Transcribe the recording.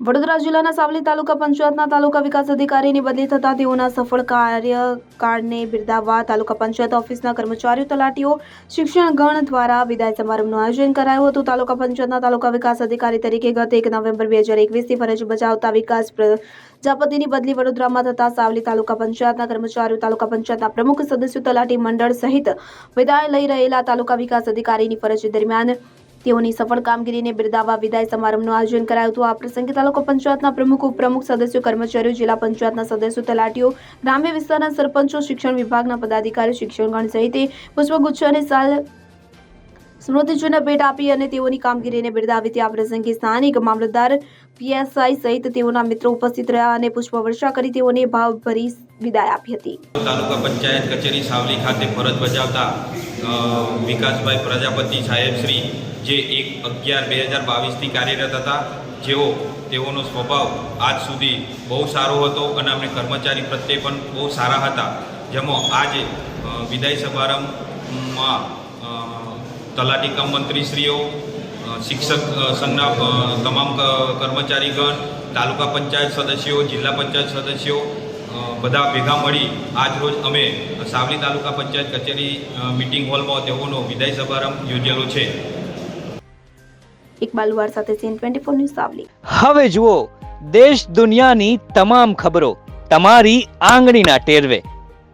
વડોદરા જિલ્લાના સાવલી તાલુકા પંચાયતના તાલુકા વિકાસ અધિકારીની બદલી થતા તેઓના સફળ કાર્યકાળને બિરદાવવા તાલુકા પંચાયત ઓફિસના કર્મચારીઓ તલાટીઓ, શિક્ષણ ગણ દ્વારા વિદાય સમારંભનું આયોજન કરાયું હતું. તાલુકા પંચાયતના તાલુકા વિકાસ અધિકારી તરીકે ગત એક નવેમ્બર બે હજાર એકવીસથી ફરજ બજાવતા વિકાસ પ્રજાપતિની બદલી વડોદરામાં થતા સાવલી તાલુકા પંચાયતના કર્મચારીઓ, તાલુકા પંચાયતના પ્રમુખ સદસ્યો તલાટી મંડળ સહિત વિદાય લઈ રહેલા તાલુકા વિકાસ અધિકારીની ફરજ દરમિયાન તેઓની સફળ કામગીરીને બિરદાવવા વિદાય સમારંભનું આયોજન કરાયું હતું. આ પ્રસંગે તાલુકા પંચાયતના પ્રમુખ, ઉપપ્રમુખ સદસ્યો, કર્મચારીઓ, જિલ્લા પંચાયતના સદસ્યો, તલાટીઓ, ગ્રામ્ય વિસ્તારના સરપંચો, શિક્ષણ વિભાગના પદાધિકારીઓ, શિક્ષણગણ સહિતે પુષ્પગુચ્છ અને સાલ સ્મૃતિચિહ્ન ભેટ આપી અને તેઓની કામગીરીને બિરદાવી હતી આ પ્રસંગે સ્થાનિક મામલતદાર પીએસઆઈ સહિત તેઓના મિત્રો ઉપસ્થિત રહ્યા અને પુષ્પવર્ષા કરી તેઓને ભાવભરી વિદાય આપી હતી. તાલુકા પંચાયત કચેરી સાવલી ખાતે ફરજ બજાવતા વિકાસભાઈ પ્રજાપતિ સાહેબ શ્રી જે એક અગિયાર બે હજાર બાવીસથી કાર્યરત હતા, જેઓ તેઓનો સ્વભાવ આજ સુધી બહુ સારો હતો અને અમને કર્મચારી પ્રત્યે પણ બહુ સારા હતા. જેમાં આજે વિદાય સમારંભમાં તલાટી કમ મંત્રીશ્રીઓ શિક્ષક સંઘના તમામ કર્મચારીગણ તાલુકા પંચાયત સદસ્યો જિલ્લા પંચાયત સદસ્યો બધા ભેગા મળી આજ રોજ અમે સાવલી તાલુકા પંચાયત કચેરી મિટિંગ હોલમાં તેઓનો વિદાય સમારંભ યોજેલો છે. ઇકબાલ વાર સાથે ટ્વેન્ટી ફોર ન્યૂઝ સાવલી. હવે જુઓ દેશ દુનિયાની તમામ ખબરો તમારી આંગળીના ટેરવે.